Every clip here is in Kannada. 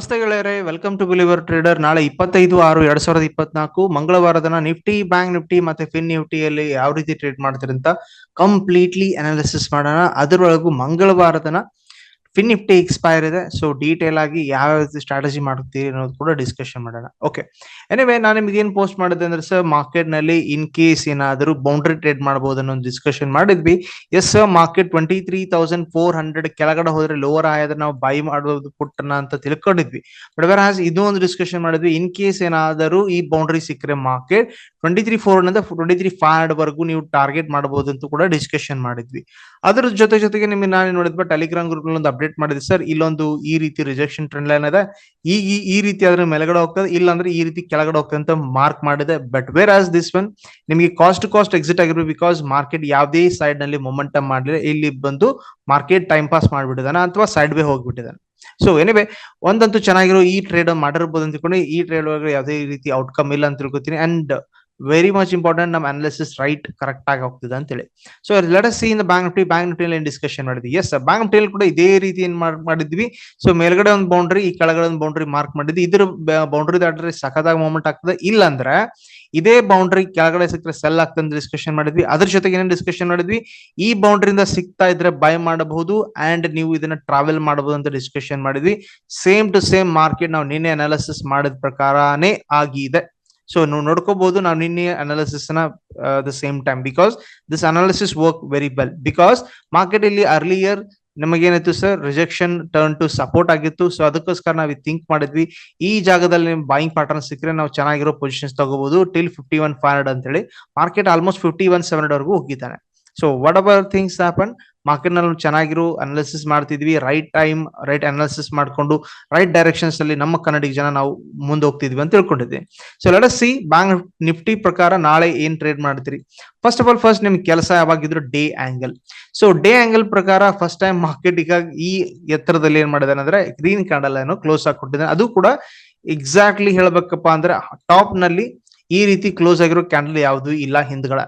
ನಮಸ್ತೆ ಗೆಳೆಯರೆ ವೆಲ್ಕಮ್ ಟು ಬಿಲಿವರ್ ಟ್ರೇಡರ್ ನಾಳೆ ಇಪ್ಪತ್ತೈದು ಆರು ಎರಡ್ ಸಾವಿರದ ಇಪ್ಪತ್ನಾಲ್ಕು, ಮಂಗಳವಾರದನ ನಿಫ್ಟಿ, ಬ್ಯಾಂಕ್ ನಿಫ್ಟಿ ಮತ್ತೆ ಫಿನ್ ನಿಫ್ಟಿಯಲ್ಲಿ ಯಾವ ರೀತಿ ಟ್ರೇಡ್ ಮಾಡ್ತಾರೆ ಅಂತ ಕಂಪ್ಲೀಟ್ಲಿ ಅನಾಲಿಸಿಸ್ ಮಾಡೋಣ. ಅದರೊಳಗೂ ಮಂಗಳವಾರದನ ಫಿನ್ ನಿಫ್ಟಿ ಎಕ್ಸ್ಪೈರ್ ಇದೆ ಸೊ ಡೀಟೇಲ್ ಆಗಿ ಯಾವ ರೀತಿ ಸ್ಟ್ರಾಟಜಿ ಮಾಡುತ್ತೀರಿ ಅನ್ನೋದು ಕೂಡ ಡಿಸ್ಕಷನ್ ಮಾಡೋಣ. ಓಕೆ ಎನಿವೆ ನಾನು ನಿಮ್ಗೆ ಏನ್ ಪೋಸ್ಟ್ ಮಾಡಿದೆ ಅಂದ್ರೆ ಸರ್ ಮಾರ್ಕೆಟ್ನಲ್ಲಿ ಇನ್ ಕೇಸ್ ಏನಾದರೂ ಬೌಂಡ್ರಿ ಟ್ರೇಡ್ ಮಾಡಬಹುದು ಅನ್ನೋ ಡಿಸ್ಕಷನ್ ಮಾಡಿದ್ವಿ. Yes sir market twenty three thousand four hundred ಕೆಳಗಡೆ ಹೋದ್ರೆ ಲೋವರ್ ಆದ್ರೆ ನಾವು ಬೈ ಮಾಡೋದು ಪುಟ್ಟನ ಅಂತ ತಿಳ್ಕೊಂಡಿದ್ವಿ. ಬಟ್ ವೆರ್ ಹಾಸ್ ಇದು ಒಂದು ಡಿಸ್ಕಷನ್ ಮಾಡಿದ್ವಿ ಇನ್ ಕೇಸ್ ಏನಾದರೂ ಈ ಬೌಂಡ್ರಿ ಸಿಕ್ಕರೆ ಮಾರ್ಕೆಟ್ ಟ್ವೆಂಟಿ ತ್ರೀ ಫೋರ್ ಇಂದ ಟ್ವೆಂಟಿ ತ್ರೀ ಫೈವ್ ಹಂಡ್ರೆಡ್ ವರೆಗೂ ನೀವು ಟಾರ್ಗೆಟ್ ಮಾಡಬಹುದು ಅಂತ ಕೂಡ ಡಿಸ್ಕಷನ್ ಮಾಡಿದ್ವಿ. ಅದ್ರ ಜೊತೆ ಜೊತೆಗೆ ನಿಮಗೆ ನಾನು ನೋಡಿದ್ವಿ ಟೆಲಿಗ್ರಾಮ್ ಗ್ರೂಪ್ ಒಂದು ಅಪ್ಡೇಟ್ ಮಾಡಿದ್ವಿ ಸರ್ ಇಲ್ಲೊಂದು ಈ ರೀತಿ ರಿಜೆಕ್ಷನ್ ಟ್ರೆಂಡ್ ಲೈನ್ ಇದೆ. ಈ- ಈ ರೀತಿ ಅದ್ರ ಮೇಲೆಗಡೆ ಹೋಗ್ತದೆ, ಇಲ್ಲಾಂದ್ರೆ ಈ ರೀತಿ ಕೆಳಗಡೆ ಹೋಗ್ತದೆ ಅಂತ ಮಾರ್ಕ್ ಮಾಡಿದೆ. But where as this one ನಿಮಗೆ ಕಾಸ್ಟ್ ಕಾಸ್ಟ್ ಎಕ್ಸಿಟ್ ಆಗಿರ್ಬೇಕು ಬಿಕಾಸ್ ಮಾರ್ಕೆಟ್ ಯಾವುದೇ ಸೈಡ್ನಲ್ಲಿ ಮೊಮೆಂಟಮ್ ಮಾಡಲಿಲ್ಲ. ಇಲ್ಲಿ ಬಂದು ಮಾರ್ಕೆಟ್ ಟೈಮ್ ಪಾಸ್ ಮಾಡಿಬಿಟ್ಟಿದಾನ ಅಥವಾ ಸೈಡ್ ವೇ ಹೋಗ್ಬಿಟ್ಟಿದ್ದಾನೆ. ಸೊ ಎನಿವೆ ಒಂದಂತೂ ಚೆನ್ನಾಗಿರೋ ಈ ಟ್ರೇಡ್ ಮಾಡಿರ್ಬೋದು ಅಂತ ಈ ಟ್ರೇಡ್ ಒಳಗಡೆ ಯಾವುದೇ ರೀತಿ ಔಟ್ಕಮ್ ಇಲ್ಲ ಅಂತ ತಿಳ್ಕೊತೀನಿ. ಅಂಡ್ ವೆರಿ ಮಚ್ ಇಂಪಾರ್ಟೆಂಟ್ ನಮ್ಮ ಅನಾಲಿಸಿಸ್ ರೈಟ್ ಕರೆಕ್ಟ್ ಆಗಿ ಹೋಗ್ತಿದೆ ಅಂತೇಳಿ. So let see in bank Nifty bank Nifty ಅಲ್ಲಿ ಡಿಸ್ಕಷನ್ ಮಾಡಿದ್ವಿ? ಎಸ್ ಬ್ಯಾಂಕ್ ನಿಫ್ಟಿ ಕೂಡ ಇದೇ ರೀತಿ ಏನ್ ಮಾಡ್- ಮಾಡಿದ್ವಿ. ಸೊ ಮೇಲ್ಗಡೆ ಒಂದು ಬೌಂಡ್ರಿ ಈ ಕೆಳಗಡೆ ಒಂದು ಬೌಂಡ್ರಿ ಮಾರ್ಕ್ ಮಾಡಿದ್ವಿ. ಇದ್ರ ಬೌಂಡ್ರಿ ದಾಟ್ರೆ ಸಖತ್ತಾಗಿ ಮೂವ್ಮೆಂಟ್ ಆಗ್ತದೆ. ಇಲ್ಲ ಅಂದ್ರೆ ಇದೇ ಬೌಂಡ್ರಿ ಕೆಳಗಡೆ ಸಿಕ್ಕರೆ ಸೆಲ್ ಆಗ್ತದೆ ಅಂತ ಡಿಸ್ಕಷನ್ ಮಾಡಿದ್ವಿ. ಅದ್ರ ಜೊತೆಗೆ ಏನೇನು ಡಿಸ್ಕಷನ್ ಮಾಡಿದ್ವಿ? ಈ ಬೌಂಡ್ರಿಯಿಂದ ಸಿಗ್ತಾ ಇದ್ರೆ ಬೈ ಮಾಡಬಹುದು ಅಂಡ್ ನೀವು ಇದನ್ನ ಟ್ರಾವೆಲ್ ಮಾಡಬಹುದು ಅಂತ ಡಿಸ್ಕಷನ್ ಮಾಡಿದ್ವಿ. ಸೇಮ್ ಟು ಸೇಮ್ ಮಾರ್ಕೆಟ್ ನಾವು ನಿನ್ನೆ ಅನಾಲಿಸಿಸ್ ಮಾಡಿದ ಪ್ರಕಾರನೇ ಆಗಿದೆ. ಸೊ ನೀವು ನೋಡ್ಕೋಬಹುದು ನಾವು ನಿನ್ನೆ ಅನಾಲಿಸಿಸ್ನ the same time because this analysis work very well because market ಇಲ್ಲಿ earlier ನಮಗೇನಾಯ್ತು sir rejection turn to support ಆಗಿತ್ತು. ಸೊ ಅದಕ್ಕೋಸ್ಕರ ನಾವು ಥಿಂಕ್ ಮಾಡಿದ್ವಿ. ಈ ಜಾಗದಲ್ಲಿ ಬಾಯಿಂಗ್ ಪ್ಯಾಟರ್ನ್ ಸಿಕ್ಕರೆ ನಾವು ಚೆನ್ನಾಗಿರೋ ಪೊಸಿಷನ್ಸ್ ತಗೋಬಹುದು till fifty one five hundred ಅಂತ ಹೇಳಿ. Market almost fifty one seven hundred ವರೆಗೂ ಹೋಗಿದ್ದಾನೆ. So what our things happen ಮಾರ್ಕೆಟ್ನಲ್ಲಿ ಚೆನ್ನಾಗಿರೋ ಅನಾಲಿಸಿಸ್ ಮಾಡ್ತಿದ್ವಿ. ರೈಟ್ ಟೈಮ್ ರೈಟ್ ಅನಾಲಿಸಿಸ್ ಮಾಡ್ಕೊಂಡು ರೈಟ್ ಡೈರೆಕ್ಷನ್ಸ್ ಅಲ್ಲಿ ನಮ್ಮ ಕನ್ನಡಿಗ ಜನ ನಾವು ಮುಂದೆ ಹೋಗ್ತಿದ್ವಿ ಅಂತ ತಿಳ್ಕೊಂಡಿದ್ವಿ so let see bank Nifty ಪ್ರಕಾರ ನಾಳೆ ಏನ್ ಟ್ರೇಡ್ ಮಾಡ್ತೀರಿ? ಫಸ್ಟ್ ಆಫ್ ಆಲ್ ಫಸ್ಟ್ ನಿಮ್ಗೆ ಕೆಲಸ ಯಾವಾಗಿದ್ರು day angle so day angle ಪ್ರಕಾರ ಫಸ್ಟ್ ಟೈಮ್ ಮಾರ್ಕೆಟ್ ಈಗ ಈ ಎತ್ತರದಲ್ಲಿ ಏನ್ ಮಾಡಿದಾನೆ ಅಂದ್ರೆ ಗ್ರೀನ್ ಕ್ಯಾಂಡಲ್ ಏನೋ ಕ್ಲೋಸ್ ಆಗಿ ಕೊಟ್ಟಿದ್ದಾನೆ ಅದು ಕೂಡ ಎಕ್ಸಾಕ್ಟ್ಲಿ ಹೇಳ್ಬೇಕಪ್ಪ ಅಂದ್ರೆ ಟಾಪ್ನಲ್ಲಿ ಈ ರೀತಿ ಕ್ಲೋಸ್ ಆಗಿರೋ ಕ್ಯಾಂಡಲ್ ಯಾವುದು ಇಲ್ಲ ಹಿಂದ್ಗಡೆ.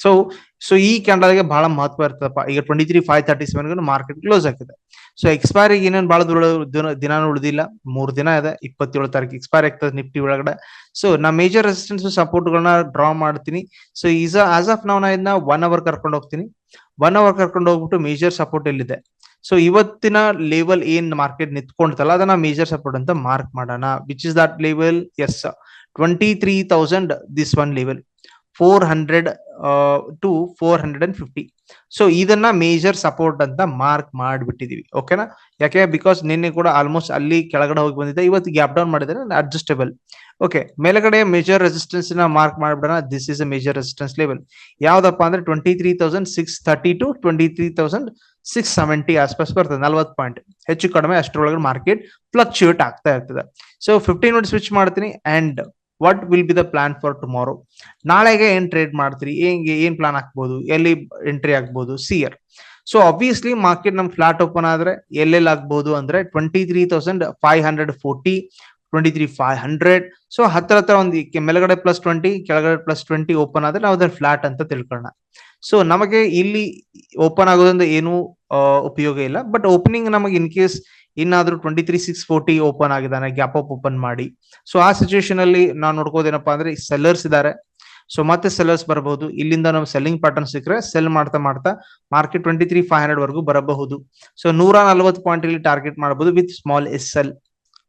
ಸೊ ಸೊ ಈ ಕ್ಯಾಂಡಲ್ಗೆ ಬಹಳ ಮಹತ್ವ ಇರ್ತದಪ್ಪ. ಈಗ twenty three five thirty seven market close ಆಗಿದೆ ಸೊ ಎಕ್ಸ್ಪೈರಿಗೆ ಏನೇನು ಬಹಳ ದಿನ- ದಿನ ಉಳಿದಿಲ್ಲ. ಮೂರ್ ದಿನ ಇದೆ, ಇಪ್ಪತ್ತೇಳು ತಾರೀಕು ಎಕ್ಸ್ಪೈರ್ ಆಗ್ತದೆ ನಿಫ್ಟಿ ಒಳಗಡೆ. ಸೊ ನಾ ಮೇಜರ್ ರೆಸಿಸ್ಟೆನ್ಸ್ ಸಪೋರ್ಟ್ ಗಳನ್ನ ಡ್ರಾ ಮಾಡ್ತೀನಿ. ಸೊ ಈಸ್ ಆಸ್ ಆಫ್ ನಾವು ನಾ ಇದನ್ನ ಒನ್ ಅವರ್ ಕರ್ಕೊಂಡು ಹೋಗ್ತೀನಿ. ಒನ್ ಅವರ್ ಕರ್ಕೊಂಡು ಹೋಗ್ಬಿಟ್ಟು ಮೇಜರ್ ಸಪೋರ್ಟ್ ಎಲ್ಲಿದೆ? ಸೊ ಇವತ್ತಿನ ಲೆವೆಲ್ ಏನ್ ಮಾರ್ಕೆಟ್ ನಿಂತ್ಕೊಂಡ್ತಲ್ಲ ಅದನ್ನ ಮೇಜರ್ ಸಪೋರ್ಟ್ ಅಂತ ಮಾರ್ಕ್ ಮಾಡೋಣ. Which is that level yes twenty three thousand this one level four hundred to four hundred and fifty so ಇದನ್ನ ಮೇಜರ್ ಸಪೋರ್ಟ್ ಅಂತ ಮಾರ್ಕ್ ಮಾಡಿಬಿಟ್ಟಿದೀವಿ. ಓಕೆನಾ ಯಾಕೆ ಬಿಕಾಸ್ ನಿನ್ನೆ ಕೂಡ ಆಲ್ಮೋಸ್ಟ್ ಅಲ್ಲಿ ಕೆಳಗಡೆ ಹೋಗಿ ಬಂದಿದೆ ಇವತ್ತು ಗ್ಯಾಪ್ ಡೌನ್ ಮಾಡಿದ್ರೆ ಅಡ್ಜಸ್ಟೇಬಲ್ ಓಕೆ ಮೇಲ್ಗಡೆ ಮೇಜರ್ ರೆಸಿಸ್ಟೆನ್ಸ್ನ ಮಾರ್ಕ್ ಮಾಡಿಬಿಡೋಣ. This is a major resistance level ಯಾವ್ದಪ್ಪ ಅಂದ್ರೆ twenty three thousand six thirty to twenty three thousand six seventy ಆಸ್ಪಾಸ್ ಬರ್ತದೆ. ನಲ್ವತ್ತು ಪಾಯಿಂಟ್ ಹೆಚ್ಚು ಕಡಿಮೆ ಅಷ್ಟರೊಳಗೆ ಮಾರ್ಕೆಟ್ ಫ್ಲಕ್ಚುಯೇಟ್ ಆಗ್ತಾ ಇರ್ತದೆ. ಸೊ ಫಿಫ್ಟೀನ್ ಮಿನಿಟ್ ಸ್ವಿಚ್ ಮಾಡ್ತೀನಿ and what will be the plan for tomorrow ನಾಳೆಗೆ ಏನ್ ಟ್ರೇಡ್ ಮಾಡ್ತೀರಿ? ಹೆಂಗೆ, ಏನ್ ಪ್ಲಾನ್ ಹಾಕ್ಬೋದು? ಎಲ್ಲಿ ಎಂಟ್ರಿ ಆಗ್ಬೋದು? ಸಿಯರ್ ಸೊ ಅಬ್ವಿಯಸ್ಲಿ ಮಾರ್ಕೆಟ್ ನಮ್ ಫ್ಲಾಟ್ ಓಪನ್ ಆದ್ರೆ ಎಲ್ಲೆಲ್ಲಿ ಆಗ್ಬೋದು ಅಂದ್ರೆ twenty three thousand five hundred forty twenty three five hundred so ಹತ್ರ ಹತ್ರ ಒಂದು ಮೇಲ್ಗಡೆ ಪ್ಲಸ್ ಟ್ವೆಂಟಿ ಕೆಳಗಡೆ ಪ್ಲಸ್ ಟ್ವೆಂಟಿ ಓಪನ್ ಆದ್ರೆ ನಾವು ಅದ್ರ ಫ್ಲಾಟ್ ಅಂತ ತಿಳ್ಕೊಳ್ಳೋಣ. ಸೊ ನಮಗೆ ಇಲ್ಲಿ ಓಪನ್ ಆಗೋದ್ರಿಂದ ಏನು ಉಪಯೋಗ ಇಲ್ಲ. ಬಟ್ ಓಪನಿಂಗ್ ನಮಗೆ in case ಇನ್ನಾದ್ರೂ twenty three six forty open ಆಗಿದ್ದಾನೆ ಗ್ಯಾಪ್ ಅಪ್ ಓಪನ್ ಮಾಡಿ. ಸೊ ಆ ಸಿಚುಯೇಷನ್ ಅಲ್ಲಿ ನಾವು ನೋಡ್ಕೋದೇನಪ್ಪಾ ಅಂದ್ರೆ ಸೆಲ್ಲರ್ಸ್ ಇದಾರೆ. ಸೊ ಮತ್ತೆ ಸೆಲ್ಲರ್ಸ್ ಬರಬಹುದು ಇಲ್ಲಿಂದ ನಾವು ಸೆಲ್ಲಿಂಗ್ ಪ್ಯಾಟರ್ನ್ ಸಿಕ್ಕರೆ ಸೆಲ್ ಮಾಡ್ತಾ ಮಾಡ್ತಾ market twenty three five hundred ವರೆಗೂ ಬರಬಹುದು. ಸೊ ನೂರ ನಲ್ವತ್ತು ಪಾಯಿಂಟ್ ಇಲ್ಲಿ ಟಾರ್ಗೆಟ್ ಮಾಡಬಹುದು with small S L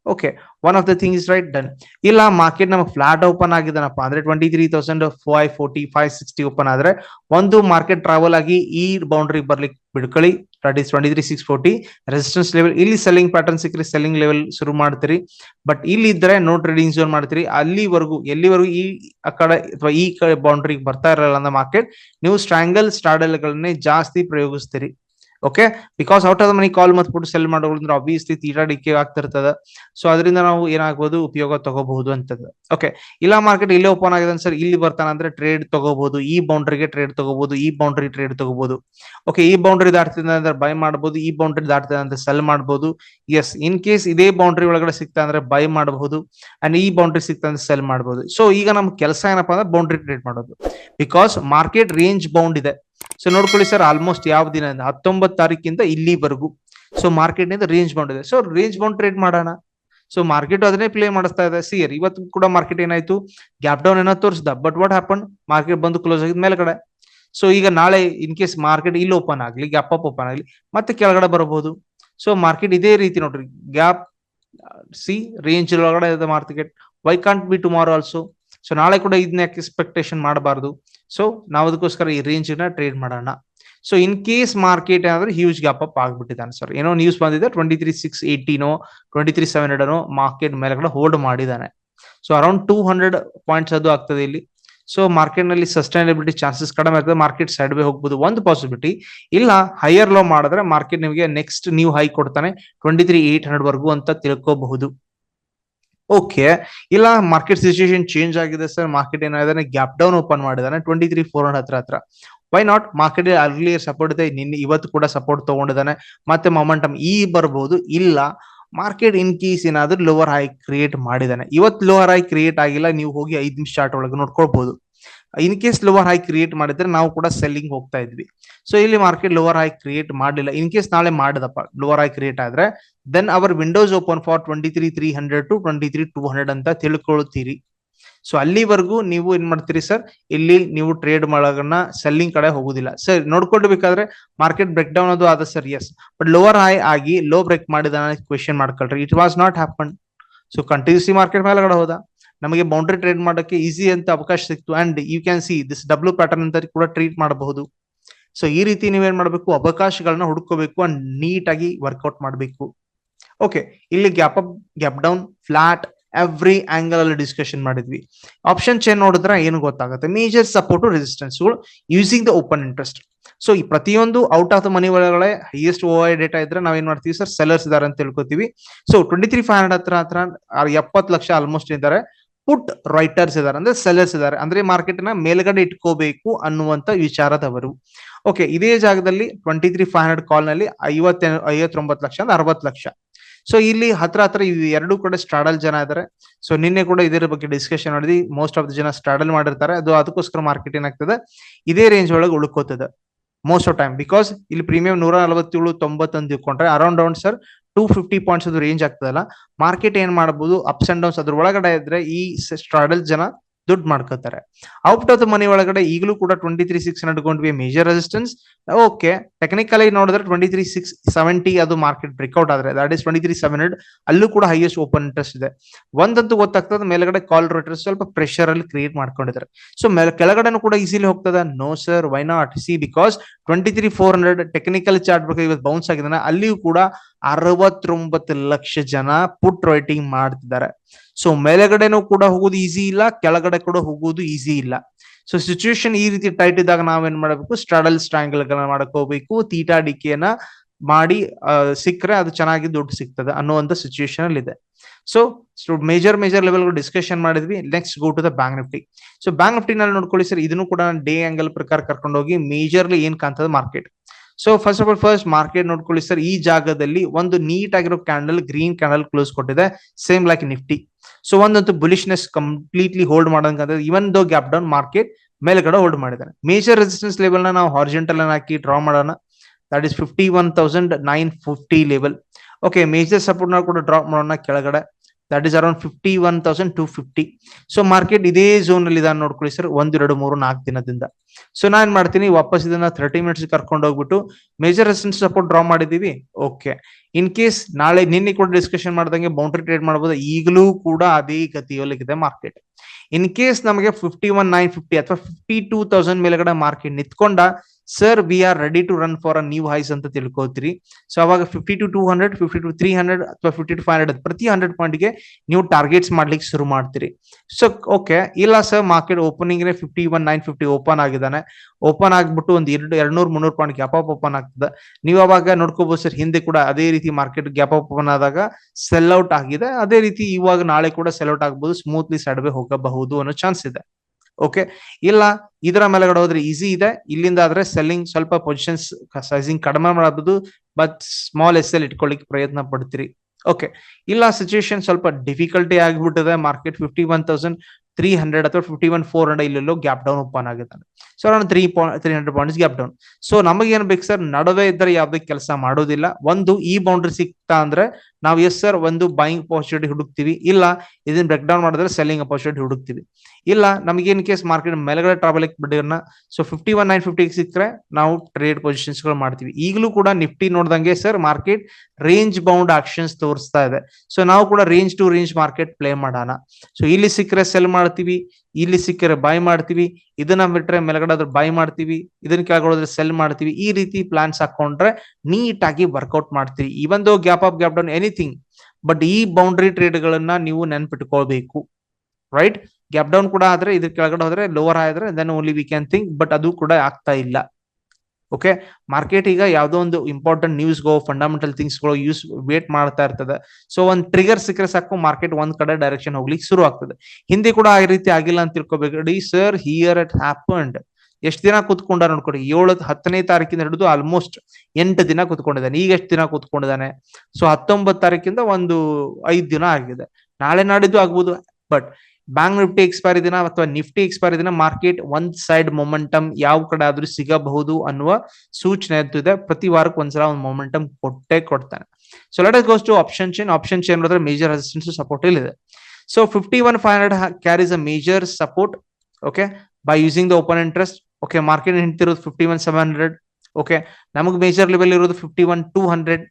okay one of the thing is right done ಇಲ್ಲ ಮಾರ್ಕೆಟ್ ನಮಗೆ ಫ್ಲಾಟ್ ಓಪನ್ ಆಗಿದೆನಪ್ಪ. ಅಂದ್ರೆ twenty three thousand five forty five sixty open ಆದ್ರೆ, ಒಂದು ಮಾರ್ಕೆಟ್ ಟ್ರಾವೆಲ್ ಆಗಿ ಈ ಬೌಂಡ್ರಿ ಬರ್ಲಿಕ್ಕೆ ಬಿಡ್ಕೊಳ್ಳಿ that twenty three six forty resistance level ಇಲ್ಲಿ ಸೆಲ್ಲಿಂಗ್ ಪ್ಯಾಟರ್ನ್ ಸಿಕ್ಕರೆ ಸೆಲ್ಲಿಂಗ್ ಲೆವೆಲ್ ಶುರು ಮಾಡ್ತೀರಿ. ಬಟ್ ಇಲ್ಲಿ ಇದ್ರೆ ನೋ ಟ್ರೇಡಿಂಗ್ ಝೋನ್ ಮಾಡ್ತೀರಿ. ಅಲ್ಲಿವರೆಗೂ, ಎಲ್ಲಿವರೆಗೂ ಈ ಕಡೆ ಅಥವಾ ಈ ಕಡೆ ಬೌಂಡ್ರಿಗೆ ಬರ್ತಾ ಇರಲ್ಲ ಮಾರ್ಕೆಟ್ ನೀವು ಸ್ಟ್ರಾಂಗಲ್ ಸ್ಟಾಡಲ್ ಗಳನ್ನೇ ಜಾಸ್ತಿ ಪ್ರಯೋಗಿಸ್ತೀರಿ. Okay because out of the money call ಮತ್ಬಿಟ್ಟು sell ಮಾಡೋದ್ರಿಂದ ಆಬ್ವಿಯಸ್ಲಿ ತೀರಾಡಿಕೆ ಆಗ್ತಿರ್ತದ ಸೊ ಅದರಿಂದ ನಾವು ಏನಾಗ್ಬೋದು ಉಪಯೋಗ ತಗೋಬಹುದು ಅಂತದ್ದು ಓಕೆ ಇಲ್ಲ ಮಾರ್ಕೆಟ್ ಇಲ್ಲೇ ಓಪನ್ ಆಗಿದೆ ಸರ್ ಇಲ್ಲಿ ಬರ್ತಾನ ಅಂದ್ರೆ ಟ್ರೇಡ್ ತಗೋಬಹುದು ಈ ಬೌಂಡ್ರಿಗೆ ಟ್ರೇಡ್ ತಗೋಬಹುದು ಈ ಬೌಂಡ್ರಿ ಟ್ರೇಡ್ ತಗೋಬಹುದು ಓಕೆ ಈ ಬೌಂಡ್ರಿ ದಾಟ್ತಿದೆ ಅಂದ್ರೆ ಬೈ ಮಾಡಬಹುದು ಈ ಬೌಂಡ್ರಿ ದಾಟ್ತಿದೆ ಅಂದ್ರೆ ಸೆಲ್ ಮಾಡಬಹುದು ಎಸ್ ಇನ್ ಕೇಸ್ ಇದೇ ಬೌಂಡ್ರಿ ಒಳಗಡೆ ಸಿಗ್ತಾ ಅಂದ್ರೆ ಬೈ ಮಾಡಬಹುದು ಅಂಡ್ ಈ ಬೌಂಡ್ರಿ ಸಿಗ್ತಾ ಅಂದ್ರೆ ಸೆಲ್ ಮಾಡಬಹುದು ಸೊ ಈಗ ನಮ್ ಕೆಲಸ ಏನಪ್ಪಾ ಅಂದ್ರೆ ಬೌಂಡ್ರಿ ಟ್ರೇಡ್ ಮಾಡೋದು. ಬಿಕಾಸ್ ಮಾರ್ಕೆಟ್ ರೇಂಜ್ ಬೌಂಡ್ ಇದೆ. ಸೊ ನೋಡ್ಕೊಳ್ಳಿ ಸರ್ ಆಲ್ಮೋಸ್ಟ್ ಯಾವ ದಿನ ಹತ್ತೊಂಬತ್ತು ತಾರೀಕಿಂದ ಇಲ್ಲಿವರೆಗೂ. ಸೊ ಮಾರ್ಕೆಟ್ನಿಂದ ರೇಂಜ್ ಬೌಂಡ್ ಇದೆ. ಸೊ ರೇಂಜ್ ಬೌಂಡ್ ಟ್ರೇಡ್ ಮಾಡೋಣ. ಸೊ ಮಾರ್ಕೆಟ್ ಅದನ್ನೇ ಪ್ಲೇ ಮಾಡಿಸ್ತಾ ಇದೆ. ಸಿಯರ್ ಇವತ್ತು ಕೂಡ ಮಾರ್ಕೆಟ್ ಏನಾಯ್ತು? ಗ್ಯಾಪ್ ಡೌನ್ ಏನೋ ತೋರಿಸ್ದ. ಬಟ್ ವಾಟ್ ಹ್ಯಾಪನ್ ಮಾರ್ಕೆಟ್ ಬಂದು ಕ್ಲೋಸ್ ಆಗಿದ ಮೇಲ್ಗಡೆ ಸೊ ಈಗ ನಾಳೆ ಇನ್ ಕೇಸ್ ಮಾರ್ಕೆಟ್ ಇಲ್ಲಿ ಓಪನ್ ಆಗ್ಲಿ ಗ್ಯಾಪ್ ಅಪ್ ಓಪನ್ ಆಗ್ಲಿ, ಮತ್ತೆ ಕೆಳಗಡೆ ಬರಬಹುದು. ಸೊ ಮಾರ್ಕೆಟ್ ಇದೇ ರೀತಿ ನೋಡ್ರಿ. ಗ್ಯಾಪ್ ಸಿ ರೇಂಜ್ ಒಳಗಡೆ ಇದೆ market why can't be tomorrow also so ನಾಳೆ ಕೂಡ ಇದನ್ನ ಎಕ್ಸ್ಪೆಕ್ಟೇಷನ್ ಮಾಡಬಾರ್ದು? ಸೊ ನಾವು ಅದಕ್ಕೋಸ್ಕರ ಈ ರೇಂಜ್ನ ಟ್ರೇಡ್ ಮಾಡೋಣ. ಸೊ ಇನ್ ಕೇಸ್ ಮಾರ್ಕೆಟ್ ಏನಾದ್ರೆ ಹ್ಯೂಜ್ ಗ್ಯಾಪ್ ಅಪ್ ಆಗ್ಬಿಟ್ಟಿದ್ದಾನೆ ಸರ್ ಏನೋ ನ್ಯೂಸ್ ಬಂದಿದೆ twenty three six ಏಯ್ಟೀನೋ twenty three seven hundred market ಮೇಲೆಗಡೆ ಹೋಲ್ಡ್ ಮಾಡಿದ್ದಾನೆ. So around two hundred points ಅದು ಆಗ್ತದೆ ಇಲ್ಲಿ. ಸೊ ಮಾರ್ಕೆಟ್ನಲ್ಲಿ ಸಸ್ಟೈನಬಿಲಿಟಿ ಚಾನ್ಸಸ್ ಕಡಿಮೆ ಆಗ್ತದೆ ಮಾರ್ಕೆಟ್ ಸೈಡ್ ವೇ ಹೋಗ್ಬೋದು ಒಂದು ಪಾಸಿಬಿಲಿಟಿ ಇಲ್ಲ ಹೈಯರ್ ಲೋ ಮಾಡಿದ್ರೆ ಮಾರ್ಕೆಟ್ ನಿಮಗೆ ನೆಕ್ಸ್ಟ್ ನ್ಯೂ ಹೈ ಕೊಡ್ತಾನೆ ಟ್ವೆಂಟಿ ತ್ರೀ ಏಟ್ ಹಂಡ್ರೆಡ್ ವರ್ಗು ಅಂತ ತಿಳ್ಕೋಬಹುದು. ಓಕೆ ಇಲ್ಲ ಮಾರ್ಕೆಟ್ ಸಿಚುಯೇಷನ್ ಚೇಂಜ್ ಆಗಿದೆ ಸರ್ ಮಾರ್ಕೆಟ್ ಏನಾಗಿದೆ ಗ್ಯಾಪ್ ಡೌನ್ ಓಪನ್ ಮಾಡಿದಾನೆ. ಟ್ವೆಂಟಿ ತ್ರೀ ಫೋರ್ ಹಂಡ್ರೆಡ್ ಹತ್ರ. ಹತ್ರ why not market earlier support ಇದೆ. ನಿನ್ನೆ ಇವತ್ತು ಕೂಡ ಸಪೋರ್ಟ್ ತಗೊಂಡಿದ್ದಾನೆ. ಮತ್ತೆ ಮೊಮೆಂಟಮ್ ಈ ಬರ್ಬೋದು. ಇಲ್ಲ ಮಾರ್ಕೆಟ್ ಇನ್ ಕೇಸ್ ಏನಾದ್ರೂ ಲೋವರ್ ಹೈ ಕ್ರಿಯೇಟ್ ಮಾಡಿದಾನೆ. ಇವತ್ತು ಲೋವರ್ ಹೈ ಕ್ರಿಯೇಟ್ ಆಗಿಲ್ಲ. ನೀವು ಹೋಗಿ ಐದು ನಿಮಿಷ ಚಾರ್ಟ್ ಒಳಗೆ ನೋಡ್ಕೊಳ್ಬಹುದು in case lower high create ಮಾಡಿದ್ರೆ ನಾವು ಕೂಡ ಸೆಲ್ಲಿಂಗ್ ಹೋಗ್ತಾ ಇದ್ವಿ. ಸೊ ಇಲ್ಲಿ ಮಾರ್ಕೆಟ್ ಲೋವರ್ ಹೈ ಕ್ರಿಯೇಟ್ ಮಾಡಲಿಲ್ಲ. ಇನ್ ಕೇಸ್ ನಾಳೆ ಮಾಡಿದಪ್ಪ ಲೋವರ್ ಹೈ ಕ್ರಿಯೇಟ್ ಆದ್ರೆ then our windows open for twenty three three hundred to twenty three two hundred ಅಂತ ತಿಳ್ಕೊಳ್ತೀರಿ. ಸೊ ಅಲ್ಲಿವರೆಗೂ ನೀವು ಏನ್ ಮಾಡ್ತೀರಿ ಸರ್ ಇಲ್ಲಿ ನೀವು ಟ್ರೇಡ್ ಮಾಡೋದನ್ನ ಸೆಲ್ಲಿಂಗ್ ಕಡೆ ಹೋಗುದಿಲ್ಲ. ಸರ್ ನೋಡ್ಕೊಳ್ಬೇಕಾದ್ರೆ ಮಾರ್ಕೆಟ್ ಬ್ರೇಕ್ ಡೌನ್ ಅದು ಆದ sir yes but lower high ಆಗಿ ಲೋ ಬ್ರೇಕ್ ಮಾಡಿದ ಕ್ವೆಶನ್ ಮಾಡ್ಕೊಳ್ರಿ. It was not happen so continuously market ಮೇಲೆ ಹೋದ. ನಮಗೆ ಬೌಂಡ್ರಿ ಟ್ರೇಡ್ ಮಾಡೋಕೆ ಈಸಿ ಅಂತ ಅವಕಾಶ ಸಿಕ್ತು. And you can see this W pattern ಅಂತ ಕೂಡ ಟ್ರೀಟ್ ಮಾಡಬಹುದು. ಸೊ ಈ ರೀತಿ ನೀವೇನ್ ಮಾಡಬೇಕು? ಅವಕಾಶಗಳನ್ನ ಹುಡ್ಕೋಬೇಕು ಅಂಡ್ ನೀಟ್ ಆಗಿ ವರ್ಕೌಟ್ ಮಾಡಬೇಕು. ಓಕೆ ಇಲ್ಲಿ gap up gap down flat every angle ಅಲ್ಲಿ ಡಿಸ್ಕಷನ್ ಮಾಡಿದ್ವಿ. ಆಪ್ಷನ್ ಚೇನ್ ನೋಡಿದ್ರೆ ಏನು ಗೊತ್ತಾಗುತ್ತೆ? Major support resistance using the open interest so ಈ ಪ್ರತಿಯೊಂದು ಔಟ್ ಆಫ್ ದ ಮನಿ ಒಳಗಡೆ ಹೈಯೆಸ್ಟ್ ಓ ಐ ಡೇಟಾ ಇದ್ರೆ ನಾವೇನ್ ಮಾಡ್ತೀವಿ ಸರ್ ಸೆಲರ್ಸ್ ಇದಾರೆ ಅಂತ ತಿಳ್ಕೊತೀವಿ. So twenty three five hundred ಹತ್ರ ಹತ್ರ ಎಪ್ಪತ್ತು ಲಕ್ಷ ಆಲ್ಮೋಸ್ಟ್ ಇದ್ದಾರೆ. ಪುಟ್ ರೈಟರ್ಸ್ ಇದಾರೆ, ಅಂದ್ರೆ ಸೆಲ್ಲರ್ಸ್ ಇದಾರೆ. ಅಂದ್ರೆ ಮಾರ್ಕೆಟ್ನ ಮೇಲ್ಗಡೆ ಇಟ್ಕೋಬೇಕು ಅನ್ನುವಂತ ವಿಚಾರದವರು. ಓಕೆ ಇದೇ ಜಾಗದಲ್ಲಿ ಟ್ವೆಂಟಿ ತ್ರೀ ಫೈವ್ ಹಂಡ್ರೆಡ್ ಕಾಲ್ನಲ್ಲಿ ಐವತ್ತ, ಐವತ್ತೊಂಬತ್ತು ಲಕ್ಷ ಅಂದ್ರೆ ಅರವತ್ತು ಲಕ್ಷ. ಸೊ ಇಲ್ಲಿ ಹತ್ರ ಹತ್ರ ಎರಡು ಕೂಡ ಸ್ಟ್ರಾಡಲ್ ಜನ ಇದಾರೆ. ಸೊ ನಿನ್ನೆ ಕೂಡ ಇದರ ಬಗ್ಗೆ ಡಿಸ್ಕಷನ್ ಮಾಡಿದ್ವಿ. ಮೋಸ್ಟ್ ಆಫ್ ದ ಜನ ಸ್ಟ್ರಾಡಲ್ ಮಾಡಿರ್ತಾರೆ. ಅದು ಅದಕ್ಕೋಸ್ಕರ ಮಾರ್ಕೆಟ್ ಏನಾಗ್ತದೆ? ಇದೇ ರೇಂಜ್ ಒಳಗೆ ಉಳ್ಕೋತದೆ. ಮೋಸ್ಟ್ ಆಫ್ ಟೈಮ್ ಬಿಕಾಸ್ ಇಲ್ಲಿ ಪ್ರೀಮಿಯಂ ನೂರ ನಲವತ್ತೇಳು ತೊಂಬತ್ತೊಂದು ಇಟ್ಕೊಂಡ್ರೆ around around sir two fifty points ಅದು ರೇಂಜ್ ಆಗ್ತದಲ್ಲ ಮಾರ್ಕೆಟ್ ಏನ್ ಮಾಡಬಹುದು ಅಪ್ಸ್ ಅಂಡ್ ಡೌನ್ಸ್ ಅದ್ರ ಒಳಗಡೆ ಇದ್ರೆ ಈ ಸ್ಟ್ರಾಡಲ್ ಜನ ದುಡ್ಡು ಮಾಡ್ಕೋತಾರೆ. ಔಟ್ ಆಫ್ ದ ಮನಿ ಒಳಗಡೆ ಈಗಲೂ ಕೂಡ ಟ್ವೆಂಟಿ ತ್ರೀ ಸಿಕ್ಸ್ ನಡ್ಕೊಂಡ್ವಿ ಮೇಜರ್ ರೆಸಿಸ್ಟೆನ್ಸ್ ಓಕೆ ಟೆಕ್ನಿಕಲಿ ನೋಡಿದ್ರೆ ಟ್ವೆಂಟಿ ತ್ರೀ ಸಿಕ್ಸ್ ಸೆವೆಂಟಿ ಅದು ಮಾರ್ಕೆಟ್ ಬ್ರೇಕ್ಔಟ್ ಆದ್ರೆ that is twenty three seven hundred ಅಲ್ಲೂ ಕೂಡ ಹೈಯೆಸ್ಟ್ ಓಪನ್ ಇಂಟ್ರೆಸ್ಟ್ ಇದೆ. ಒಂದಂತೂ ಗೊತ್ತಾಗ್ತದೆ, ಮೇಲ್ಗಡೆ ಕಾಲ್ ರೇಟರ್ ಸ್ವಲ್ಪ ಪ್ರೆಷರ್ ಅಲ್ಲಿ ಕ್ರಿಯೇಟ್ ಮಾಡ್ಕೊಂಡಿದ್ದಾರೆ. ಸೊ ಕೆಳಗಡೆನೂ ಕೂಡ ಈಸಿಲಿ ಹೋಗ್ತದೆ. No sir why not see because twenty three four hundred technical chart ಬಗ್ಗೆ ಇವತ್ತು ಬೌನ್ಸ್ ಆಗಿದ್ದಾನೆ. ಅಲ್ಲಿಯೂ ಕೂಡ ಅರವತ್ತೊಂಬತ್ತು ಲಕ್ಷ ಜನ ಪುಟ್ ರೈಟಿಂಗ್ ಮಾಡ್ತಿದ್ದಾರೆ. ಸೊ ಮೇಲೆಗಡೆನೂ ಕೂಡ ಹೋಗೋದು ಈಸಿ ಇಲ್ಲ, ಕೆಳಗಡೆ ಕೂಡ ಹೋಗೋದು ಈಸಿ ಇಲ್ಲ. ಸೊ ಸಿಚುಯೇಷನ್ ಈ ರೀತಿ ಟೈಟ್ ಇದ್ದಾಗ ನಾವೇನ್ ಮಾಡಬೇಕು? ಸ್ಟ್ರಾಡಲ್ ಸ್ಟ್ರಾಂಗಲ್ ಗಳನ್ನ ಮಾಡ್ಕೋಬೇಕು. ತೀಟಾ ಡಿಕೆಯನ್ನ ಮಾಡಿ ಸಿಕ್ಕರೆ ಅದು ಚೆನ್ನಾಗಿ ದುಡ್ಡು ಸಿಗ್ತದೆ ಅನ್ನುವಂತ ಸಿಚುಯೇಷನ್ ಅಲ್ಲಿ ಇದೆ. So major major level discussion ಮಾಡಿದ್ವಿ. Next go to the bank Nifty so bank Nifty ನಲ್ಲಿ ನೋಡ್ಕೊಳ್ಳಿ ಸರ್, ಇದನ್ನು ಕೂಡ ಡೇ ಆಂಗಲ್ ಪ್ರಕಾರ ಕರ್ಕೊಂಡು ಹೋಗಿ ಮೇಜರ್ಲಿ ಏನ್ ಕಾಣ್ತದೆ market so first of all first market ನೋಡ್ಕೊಳ್ಳಿ ಸರ್ ಈ ಜಾಗದಲ್ಲಿ ಒಂದು ನೀಟ್ ಆಗಿರೋ ಕ್ಯಾಂಡಲ್ ಗ್ರೀನ್ ಕ್ಯಾಂಡಲ್ ಕ್ಲೋಸ್ ಕೊಟ್ಟಿದೆ. ಸೇಮ್ ಲೈಕ್ ನಿಫ್ಟಿ ಸೊ ಒಂದಂತೂ ಬುಲಿಶ್ನೆಸ್ ಕಂಪ್ಲೀಟ್ಲಿ ಹೋಲ್ಡ್ ಮಾಡೋದಂದ್ರೆ even though gap down market ಮೇಲ್ಗಡೆ ಹೋಲ್ಡ್ ಮಾಡಿದ್ದಾರೆ ಮೇಜರ್ ರೆಸಿಸ್ಟೆನ್ಸ್ ಲೆವೆಲ್ನ ನಾವು ಹಾರ್ಜೆಂಟಲ್ ಹಾಕಿ ಡ್ರಾ ಮಾಡೋಣ. That is fifty one thousand nine fifty level okay major ಸಪೋರ್ಟ್ನ ಕೂಡ ಡ್ರಾಪ್ ಮಾಡೋಣ ಕೆಳಗಡೆ. That is around fifty one thousand two fifty so market ಇದೇ ಝೋನ್ ಅಲ್ಲಿ ಇದಾನೆ ನೋಡ್ಕೊಳ್ಳಿ ಸರ್ ಒಂದ್, ಎರಡು, ಮೂರು, ನಾಲ್ಕು ದಿನದಿಂದ. ಸೊ ನಾನ್ ಮಾಡ್ತೀನಿ, ವಾಪಸ್ ಇದನ್ನ ತರ್ಟಿ ಮಿನಿಟ್ಸ್ ಕರ್ಕೊಂಡು ಹೋಗ್ಬಿಟ್ಟು ಮೇಜರ್ ರೆಸಿಸ್ಟೆನ್ಸ್ ಸಪೋರ್ಟ್ ಡ್ರಾ ಮಾಡಿದೀವಿ ಓಕೆ ಇನ್ ಕೇಸ್ ನಾಳೆ ನಿನ್ನೆ ಕೂಡ ಡಿಸ್ಕಷನ್ ಮಾಡ್ದಂಗೆ ಬೌಂಡ್ರಿ ಟ್ರೇಡ್ ಮಾಡಬಹುದು ಈಗಲೂ ಕೂಡ ಅದೇ ಗತಿಯಲ್ಲಿದೆ ಮಾರ್ಕೆಟ್ ಇನ್ ಕೇಸ್ ನಮಗೆ ಫಿಫ್ಟಿ ಒನ್ ನೈನ್ ಫಿಫ್ಟಿ ಅಥವಾ ಫಿಫ್ಟಿ ಟೂ ತೌಸಂಡ್ ಮೇಲ್ಗಡೆ market ನಿಂತ್ಕೊಂಡ sir we are ready to run for a new highs ಅಂತ ತಿಳ್ಕೊತೀರಿ. ಸೊ ಅವಾಗ fifty two two hundred fifty two three hundred ಅಥವಾ ಫಿಫ್ಟಿ ಟು ಫೈವ್ ಹಂಡ್ರೆಡ್ ಪ್ರತಿ ಹಂಡ್ರೆಡ್ ಪಾಯಿಂಟ್ಗೆ ನೀವು ಟಾರ್ಗೆಟ್ಸ್ ಮಾಡ್ಲಿಕ್ಕೆ ಶುರು ಮಾಡ್ತೀರಿ. ಸೊ ಓಕೆ ಇಲ್ಲ sir market opening fifty one nine fifty open ಆಗಿದ್ದಾನೆ. ಓಪನ್ ಆಗ್ಬಿಟ್ಟು ಒಂದು ಎರಡು, ಎರಡ್ನೂರ್, ಮುನ್ನೂರು ಪಾಯಿಂಟ್ ಗ್ಯಾಪ್ ಅಪ್ ಓಪನ್ ಆಗ್ತದೆ. ನೀವು ಅವಾಗ ನೋಡ್ಕೋಬಹುದು ಸರ್ ಹಿಂದೆ ಕೂಡ ಅದೇ ರೀತಿ ಮಾರ್ಕೆಟ್ ಗ್ಯಾಪ್ ಅಪ್ ಓಪನ್ ಆದಾಗ ಸೆಲ್ ಔಟ್ ಆಗಿದೆ. ಅದೇ ರೀತಿ ಇವಾಗ ನಾಳೆ ಕೂಡ ಸೆಲ್ ಔಟ್ ಆಗಬಹುದು ಸ್ಮೂತ್ಲಿ ಸಡವೆ ಹೋಗಬಹುದು ಅನ್ನೋ ಚಾನ್ಸ್ ಇದೆ. ಓಕೆ ಇಲ್ಲ, ಇದರ ಮೇಲೆಗಡೆ ಹೋದ್ರೆ ಈಸಿ ಇದೆ. ಇಲ್ಲಿಂದ ಆದ್ರೆ ಸೆಲ್ಲಿಂಗ್ ಸ್ವಲ್ಪ ಪೊಸಿಷನ್ಸ್ ಸೈಜಿಂಗ್ ಕಡಿಮೆ ಮಾಡಬಹುದು ಬಟ್ ಸ್ಮಾಲ್ ಎಸ್ ಎಲ್ ಇಟ್ಕೊಳ್ಳಿಕ್ಕೆ ಪ್ರಯತ್ನ ಪಡ್ತೀರಿ. ಓಕೆ ಇಲ್ಲ ಸಿಚುಯೇಷನ್ ಸ್ವಲ್ಪ ಡಿಫಿಕಲ್ಟಿ ಆಗಿಬಿಟ್ಟಿದೆ. Market fifty one thousand three hundred ಅಥವಾ ಫಿಫ್ಟಿ ಒನ್ ಫೋರ್ ಹಂಡ್ರೆಡ್ ಇಲ್ಲೆಲ್ಲೋ ಗ್ಯಾಪ್ ಡೌನ್ ಓಪನ್ ಆಗುತ್ತೆ. So around three point three hundred points gap down so ನಮಗೆ ಬೇಕು ಸರ್ ನಡುವೆ ಇದ್ರೆ ಯಾವ್ದೇ ಕೆಲಸ ಮಾಡೋದಿಲ್ಲ. ಒಂದು, ಈ ಬೌಂಡ್ರಿ ಅಂದ್ರೆ ನಾವು ಎಸ್ ಸರ್ ಒಂದು ಬೈಯಿಂಗ್ ಅಪಾರ್ಚುನಿಟಿ ಹುಡುಕ್ತಿವಿ, ಇಲ್ಲ ಇದನ್ನ ಬ್ರೇಕ್ ಡೌನ್ ಮಾಡಿದ್ರೆ ಸೆಲ್ಲಿಂಗ್ ಅಪಾರ್ಚುನಿಟಿ ಹುಡುಕ್ತಿವಿ. ಇಲ್ಲ ನಮಗೆ ಇನ್ ಕೇಸ್ ಮಾರ್ಕೆಟ್ ಮೇಲ್ಗಡೆ ಟ್ರಾವೆಲ್ ಬಿಡೋಣ so fifty one nine fifty ಸಿಕ್ಕರೆ ನಾವು ಟ್ರೇಡ್ ಪೊಸಿಷನ್ಸ್ಗಳು ಮಾಡ್ತೀವಿ. ಈಗಲೂ ಕೂಡ ನಿಫ್ಟಿ ನೋಡ್ದಂಗೆ sir market range bound actions ತೋರಿಸ್ತಾ ಇದೆ. ಸೊ ನಾವು ಕೂಡ range to range market play ಮಾಡೋಣ. ಸೊ ಇಲ್ಲಿ ಸಿಕ್ಕರೆ ಸೆಲ್ ಮಾಡ್ತೀವಿ ಇಲ್ಲಿ ಸಿಕ್ಕರೆ ಬೈ ಮಾಡ್ತೀವಿ. ಇದನ್ನ ಬಿಟ್ರೆ ಮೇಲ್ಗಡೆ ಬೈ ಮಾಡ್ತೀವಿ. ಇದನ್ನ ಕೆಳಗಡೆ ಸೆಲ್ ಮಾಡ್ತೀವಿ. ಈ ರೀತಿ ಪ್ಲಾನ್ಸ್ ಹಾಕೊಂಡ್ರೆ ನೀಟ್ ಆಗಿ ವರ್ಕೌಟ್ ಮಾಡ್ತೀವಿ even though gap up gap down anything but ಈ ಬೌಂಡ್ರಿ ಟ್ರೇಡ್ ಗಳನ್ನ ನೀವು ನೆನ್ಪಿಟ್ಕೊಳ್ಬೇಕು. ರೈಟ್ ಗ್ಯಾಪ್ ಡೌನ್ ಕೂಡ ಆದ್ರೆ, ಇದ್ರ ಕೆಳಗಡೆ ಹೋದ್ರೆ ಲೋವರ್ ಆದ್ರೆ then only we can think but ಅದು ಕೂಡ ಆಗ್ತಾ ಇಲ್ಲ. ಓಕೆ ಮಾರ್ಕೆಟ್ ಈಗ ಯಾವುದೋ ಒಂದು ಇಂಪಾರ್ಟೆಂಟ್ ನ್ಯೂಸ್ ಗೋ ಫಂಡಮೆಂಟಲ್ ಥಿಂಗ್ಸ್ಗಳು ಯೂಸ್ ವೇಟ್ ಮಾಡ್ತಾ ಇರ್ತದೆ. ಸೊ ಒಂದು ಟ್ರಿಗರ್ ಸಿಕ್ಕರೆ ಸಾಕು ಮಾರ್ಕೆಟ್ ಒಂದ್ ಕಡೆ ಡೈರೆಕ್ಷನ್ ಹೋಗ್ಲಿಕ್ಕೆ ಶುರು ಆಗ್ತದೆ. ಹಿಂದೆ ಕೂಡ ಆ ರೀತಿ ಆಗಿಲ್ಲ ಅಂತ ತಿಳ್ಕೊಬೇಕಡಿ ಸರ್ ಹಿಯರ್ ಇಟ್ ಹ್ಯಾಪಂಡ್ ಎಷ್ಟು ದಿನ ಕುತ್ಕೊಂಡ ನೋಡ್ಕೊಡಿ. ಏಳು, ಹತ್ತನೇ ತಾರೀಕಿಂದ ಹಿಡಿದು ಆಲ್ಮೋಸ್ಟ್ ಎಂಟು ದಿನ ಕುತ್ಕೊಂಡಿದ್ದಾನೆ. ಈಗ ಎಷ್ಟು ದಿನ ಕುತ್ಕೊಂಡಿದ್ದಾನೆ? ಸೊ ಹತ್ತೊಂಬತ್ತು ತಾರೀಕಿಂದ ಒಂದು ಐದು ದಿನ ಆಗಿದೆ. ನಾಳೆ ನಾಡಿದ್ದು ಆಗ್ಬೋದು ಬಟ್ ಬ್ಯಾಂಕ್ ನಿಫ್ಟಿ ಎಕ್ಸ್ಪೈರಿ ದಿನ ಅಥವಾ ನಿಫ್ಟಿ ಎಕ್ಸ್ಪೈರಿ ದಿನ ಮಾರ್ಕೆಟ್ ಒಂದ್ ಸೈಡ್ ಮೊಮೆಂಟಮ್ ಯಾವ ಕಡೆ ಆದ್ರೂ ಸಿಗಬಹುದು ಅನ್ನುವ ಸೂಚನೆ ಇದೆ ಪ್ರತಿ ವಾರಕ್ಕೆ ಒಂದ್ಸಲ ಒಂದು ಮೊಮೆಂಟಮ್ ಕೊಟ್ಟೆ ಕೊಡ್ತಾನೆ. So let goes to option chain option chain ನೋಡಿದ್ರೆ ಮೇಜರ್ ರೆಸಿಸ್ಟೆನ್ಸ್ ಸಪೋರ್ಟ್ ಇಲ್ಲಿದೆ. So fifty one five hundred carries a major support okay by using the open interest okay market ನಿಂತಿರೋದು fifty one seven hundred okay ನಮಗೆ ಮೇಜರ್ ಲೆವೆಲ್ ಇರೋದು fifty one two hundred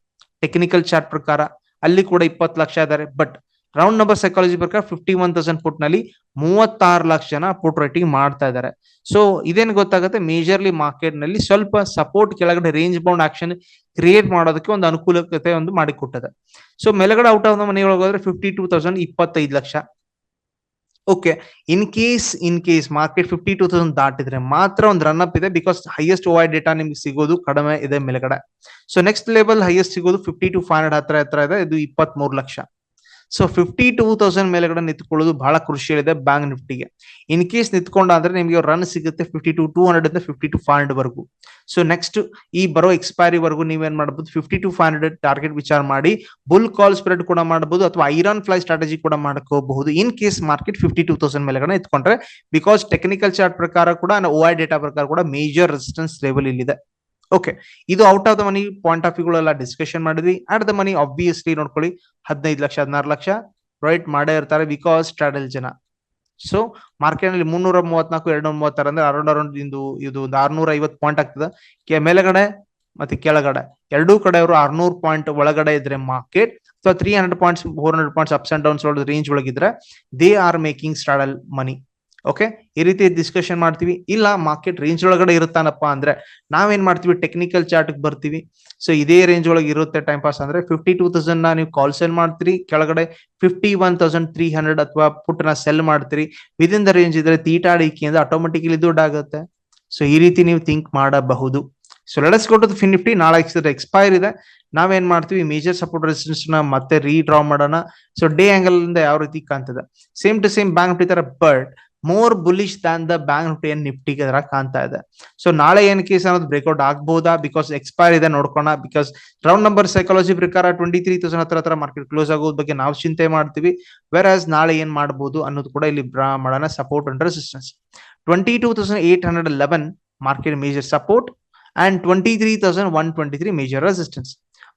technical chart ಪ್ರಕಾರ. ಅಲ್ಲಿ ಕೂಡ ಇಪ್ಪತ್ತು ಲಕ್ಷ ಇದ್ದಾರೆ ಬಟ್ ರೌಂಡ್ ನಂಬರ್ ಸೈಕಾಲಜಿ ಪ್ರಕಾರ ಫಿಫ್ಟಿ ಒನ್ ತೌಸಂಡ್ ಪುಟ್ನಲ್ಲಿ ಮೂವತ್ತಾರು ಲಕ್ಷ ಜನ ಪುಟ್ ರೈಟಿಂಗ್ ಮಾಡ್ತಾ ಇದ್ದಾರೆ. ಸೊ ಇದೇನ್ ಗೊತ್ತಾಗುತ್ತೆ? ಮೇಜರ್ಲಿ ಮಾರ್ಕೆಟ್ನಲ್ಲಿ ಸ್ವಲ್ಪ ಸಪೋರ್ಟ್ ಕೆಳಗಡೆ ರೇಂಜ್ ಬೌಂಡ್ ಆಕ್ಷನ್ ಕ್ರಿಯೇಟ್ ಮಾಡೋದಕ್ಕೆ ಒಂದು ಅನುಕೂಲತೆ ಒಂದು ಮಾಡಿಕೊಟ್ಟದೆ. ಸೊ ಮೇಲ್ಗಡೆ ಔಟ್ ಆಫ್ ದ ಮನಿ ಹೋದ್ರೆ ಫಿಫ್ಟಿ ಟೂ ತೌಸಂಡ್ ಇಪ್ಪತ್ತೈದು lakh. Okay in case in case market fifty two thousand ದಾಟಿದ್ರೆ ಮಾತ್ರ ಒಂದು ರನ್ ಅಪ್ ಇದೆ ಬಿಕಾಸ್ ಹೈಯೆಸ್ಟ್ ಓವೈ ಡೇಟಾ ನಿಮ್ಗೆ ಸಿಗೋದು ಕಡಿಮೆ ಇದೆ ಮೇಲ್ಗಡೆ. ಸೊ ನೆಕ್ಸ್ಟ್ ಲೆವೆಲ್ ಹೈಯೆಸ್ಟ್ ಸಿಗೋದು ಫಿಫ್ಟಿ ಟು ಫೈವ್ ಹಂಡ್ರೆಡ್ ಹತ್ರ ಹತ್ರ ಇದೆ, ಇದು ಇಪ್ಪತ್ತ್ lakh. So fifty two thousand ಮೇಲೆಗಡೆ ನಿಂತ್ಕೊಳ್ಳೋದು ಬಹಳ ಕ್ರೂಷಿಯಲ್ ಇದೆ ಬ್ಯಾಂಕ್ ನಿಫ್ಟಿಗೆ. ಇನ್ ಕೇಸ್ ನಿಂತ್ಕೊಂಡಾದ್ರೆ ನಿಮಗೆ ರನ್ ಸಿಗುತ್ತೆ ಫಿಫ್ಟಿ ಟು ಟೂ ಹಂಡ್ರೆಡ್ ಇಂದ ಫಿಫ್ಟಿ ಟು ಫೈವ್ ಹಂಡ್ರೆಡ್ ವರೆಗೂ. ಸೊ ನೆಕ್ಸ್ಟ್ ಈ ಬರೋ ಎಕ್ಸ್ಪೈರಿ ವರೆಗೂ ನೀವೇನ್ ಮಾಡಬಹುದು fifty two five hundred target ವಿಚಾರ ಮಾಡಿ ಬುಲ್ ಕಾಲ್ ಸ್ಪ್ರೆಡ್ ಕೂಡ ಮಾಡಬಹುದು ಅಥವಾ ಐರನ್ ಫ್ಲೈ ಸ್ಟ್ರಾಟಜಿ ಕೂಡ ಮಾಡ್ಕೋಬಹುದು. In case market fifty two thousand ಮೇಲೆಗಡೆ ನಿಂತ್ಕೊಂಡ್ರೆ ಬಿಕಾಸ್ ಟೆಕ್ನಿಕಲ್ ಚಾರ್ಟ್ ಪ್ರಕಾರ ಕೂಡ ಓ ಐ ಡೇಟಾ ಪ್ರಕಾರ ಕೂಡ ಮೇಜರ್ ರೆಸಿಸ್ಟೆನ್ಸ್ ಲೆವೆಲ್ ಇಲ್ಲಿದೆ. ಓಕೆ ಇದು out of the money point of ವ್ಯೂಗಳೆಲ್ಲ discussion ಮಾಡಿದ್ವಿ. ಅಟ್ ದ ಮನಿ ಆಬ್ವಿಯಸ್ಲಿ ನೋಡ್ಕೊಳ್ಳಿ, ಹದಿನೈದು ಲಕ್ಷ, ಹದಿನಾರು ಲಕ್ಷ ರೈಟ್ ಮಾಡೇ ಇರ್ತಾರೆ ಬಿಕಾಸ್ ಸ್ಟ್ರಾಟಲ್ ಜನ. ಸೊ ಮಾರ್ಕೆಟ್ನಲ್ಲಿ ಮುನ್ನೂರ ಮೂವತ್ನಾಲ್ಕು ಎರಡ್ನೂರ ಮೂವತ್ತಾರು ಅಂದ್ರೆ ಅರೌಂಡ್ ಅರೌಂಡ್ ಇಂದು ಇದು ಆರ್ನೂರ ಐವತ್ತು ಪಾಯಿಂಟ್ ಆಗ್ತದೆ. ಮೇಲೆಗಡೆ ಮತ್ತೆ ಕೆಳಗಡೆ. ಎರಡೂ ಕಡೆ ಅವರು ಆರ್ನೂರು ಪಾಯಿಂಟ್ ಒಳಗಡೆ ಇದ್ರೆ ಮಾರ್ಕೆಟ್ ಅಥವಾ three hundred points four hundred points ups and downs range ಒಳಗಿದ್ರೆ they are making straddle money okay ಈ ರೀತಿ ಡಿಸ್ಕಷನ್ ಮಾಡ್ತೀವಿ. ಇಲ್ಲ ಮಾರ್ಕೆಟ್ ರೇಂಜ್ ಒಳಗಡೆ ಇರುತ್ತಾನಪ್ಪ ಅಂದ್ರೆ ನಾವೇನ್ ಮಾಡ್ತೀವಿ? ಟೆಕ್ನಿಕಲ್ ಚಾರ್ಟ್ ಬರ್ತೀವಿ. ಸೊ ಇದೇ ರೇಂಜ್ ಒಳಗೆ ಇರುತ್ತೆ ಟೈಮ್ ಪಾಸ್ ಅಂದ್ರೆ ಫಿಫ್ಟಿ ಟೂ ತೌಸಂಡ್ನ ನೀವು ಕಾಲ್ ಸೆಲ್ ಮಾಡ್ತೀರಿ. ಕೆಳಗಡೆ fifty one thousand three hundred ಅಥವಾ ಪುಟ್ನ ಸೆಲ್ ಮಾಡ್ತೀರಿ. ವಿದಿನ್ ದ ರೇಂಜ್ ಇದ್ರೆ ತೀಟಾಡಿಕೆ ಅಂದ್ರೆ ಆಟೋಮೆಟಿಕಲಿ ದುಡ್ಡು ಆಗುತ್ತೆ. ಸೊ ಈ ರೀತಿ ನೀವು ಥಿಂಕ್ ಮಾಡಬಹುದು. So let's to Fin Nifty ನಾಳೆ ಎಕ್ಸ್ಪೈರ್ ಇದೆ. ನಾವೇನ್ ಮಾಡ್ತೀವಿ? ಮೇಜರ್ ಸಪೋರ್ಟ್ ರೆಸಿಸ್ಟೆನ್ಸ್ನ ಮತ್ತೆ ರೀಡ್ರಾ ಮಾಡೋಣ. ಸೊ ಡೇ ಆಂಗಲ್ ಯಾವ ರೀತಿ ಕಾಣ್ತದೆ? Same to same bank but more bullish than the bank Nifty ಏನ್ ನಿಫ್ಟಿ ತರ ಕಾಣ್ತಾ ಇದೆ. ಸೊ ನಾಳೆ ಏನ್ ಕೇಸ್ ಅನ್ನೋದು ಬ್ರೇಕ್ಔಟ್ ಆಗ್ಬಹುದಾ ಬಿಕಾಸ್ ಎಕ್ಸ್ಪೈರ್ ಇದೆ ನೋಡ್ಕೋಣ. ಬಿಕಾಸ್ ರೌಂಡ್ ನಂಬರ್ ಸೈಕಾಲಜಿ ಪ್ರಕಾರ ಟ್ವೆಂಟಿ ತ್ರೀ ತೌಸಂಡ್ ಹತ್ರ ಹತ್ರ ಮಾರ್ಕೆಟ್ ಕ್ಲೋಸ್ ಆಗೋದ್ ಬಗ್ಗೆ ನಾವು ಚಿಂತೆ ಮಾಡ್ತೀವಿ. ವೆರ್ ಆಸ್ ನಾಳೆ ಏನ್ ಮಾಡಬಹುದು ಅನ್ನೋದು ಕೂಡ ಇಲ್ಲಿ ಮಾಡೋಣ support and resistance twenty two thousand eight hundred eleven market major support and twenty three thousand one twenty three major resistance